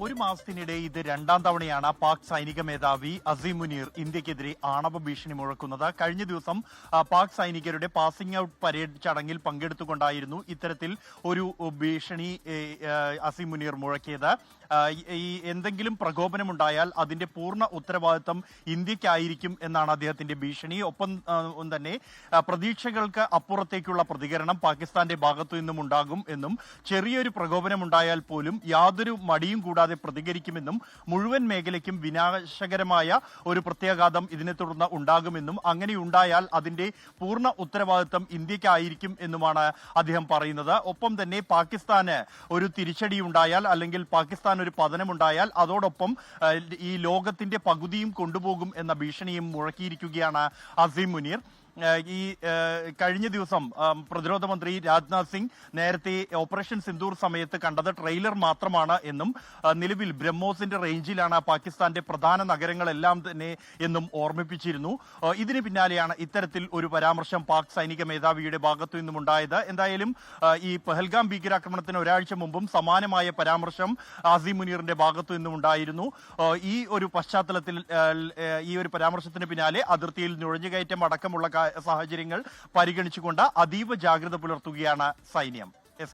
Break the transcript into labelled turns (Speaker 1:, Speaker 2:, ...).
Speaker 1: ഒരു മാസത്തിനിടെ ഇത് രണ്ടാം തവണയാണ് പാക് സൈനിക മേധാവി അസീം മുനീർ ഇന്ത്യക്കെതിരെ ആണവ ഭീഷണി മുഴക്കുന്നത്. കഴിഞ്ഞ ദിവസം പാക് സൈനികരുടെ പാസിംഗ് ഔട്ട് പരേഡ് ചടങ്ങിൽ പങ്കെടുത്തുകൊണ്ടായിരുന്നു ഇത്തരത്തിൽ ഒരു ഭീഷണി അസീം മുനീർ മുഴക്കിയത്. ഈ- എന്തെങ്കിലും പ്രകോപനമുണ്ടായാൽ അതിന്റെ പൂർണ ഉത്തരവാദിത്തം ഇന്ത്യക്കായിരിക്കും എന്നാണ് അദ്ദേഹത്തിന്റെ ഭീഷണി. ഒപ്പം തന്നെ പ്രതീക്ഷകൾക്ക് അപ്പുറത്തേക്കുള്ള പ്രതികരണം പാകിസ്ഥാന്റെ ഭാഗത്തു നിന്നും ഉണ്ടാകും എന്നും ചെറിയൊരു പ്രകോപനമുണ്ടായാൽ പോലും യാതൊരു മടിയും കൂടാതെ പ്രതികരിക്കുമെന്നും മുഴുവൻ മേഖലയ്ക്കും വിനാശകരമായ ഒരു പ്രത്യാഘാതം ഇതിനെ തുടർന്ന് ഉണ്ടാകുമെന്നും അങ്ങനെയുണ്ടായാൽ അതിന്റെ പൂർണ ഉത്തരവാദിത്തം ഇന്ത്യക്കായിരിക്കും എന്നുമാണ് അദ്ദേഹം പറയുന്നത്. ഒപ്പം തന്നെ പാകിസ്ഥാന് ഒരു തിരിച്ചടി ഉണ്ടായാൽ അല്ലെങ്കിൽ പാകിസ്ഥാൻ ഒരു പതനമുണ്ടായാൽ അതോടൊപ്പം ഈ ലോകത്തിന്റെ പകുതിയും കൊണ്ടുപോകും എന്ന ഭീഷണിയും മുഴക്കിയിരിക്കുകയാണ് അസീം മുനീർ. ഈ കഴിഞ്ഞ ദിവസം പ്രതിരോധ മന്ത്രി രാജ്നാഥ് സിംഗ് നേരത്തെ ഓപ്പറേഷൻ സിന്ദൂർ സമയത്ത് കണ്ടത് ട്രെയിലർ മാത്രമാണ് എന്നും നിലവിൽ ബ്രഹ്മോസിന്റെ റേഞ്ചിലാണ് പാകിസ്ഥാന്റെ പ്രധാന നഗരങ്ങളെല്ലാം തന്നെ എന്നും ഓർമ്മിപ്പിച്ചിരുന്നു. ഇതിന് പിന്നാലെയാണ് ഇത്തരത്തിൽ ഒരു പരാമർശം പാക് സൈനിക മേധാവിയുടെ ഭാഗത്തു നിന്നും ഉണ്ടായത്. എന്തായാലും ഈ പെഹൽഗാം ഭീകരാക്രമണത്തിന് ഒരാഴ്ച മുമ്പും സമാനമായ പരാമർശം ആസിം മുനീറിന്റെ ഭാഗത്തു നിന്നും ഉണ്ടായിരുന്നു. ഈ ഒരു പശ്ചാത്തലത്തിൽ ഈ ഒരു പരാമർശത്തിന് പിന്നാലെ അതിർത്തിയിൽ നുഴഞ്ഞുകയറ്റം അടക്കമുള്ള സാഹചര്യങ്ങൾ പരിഗണിച്ചുകൊണ്ട് അതീവ ജാഗ്രത പുലർത്തുകയാണ് സൈന്യം.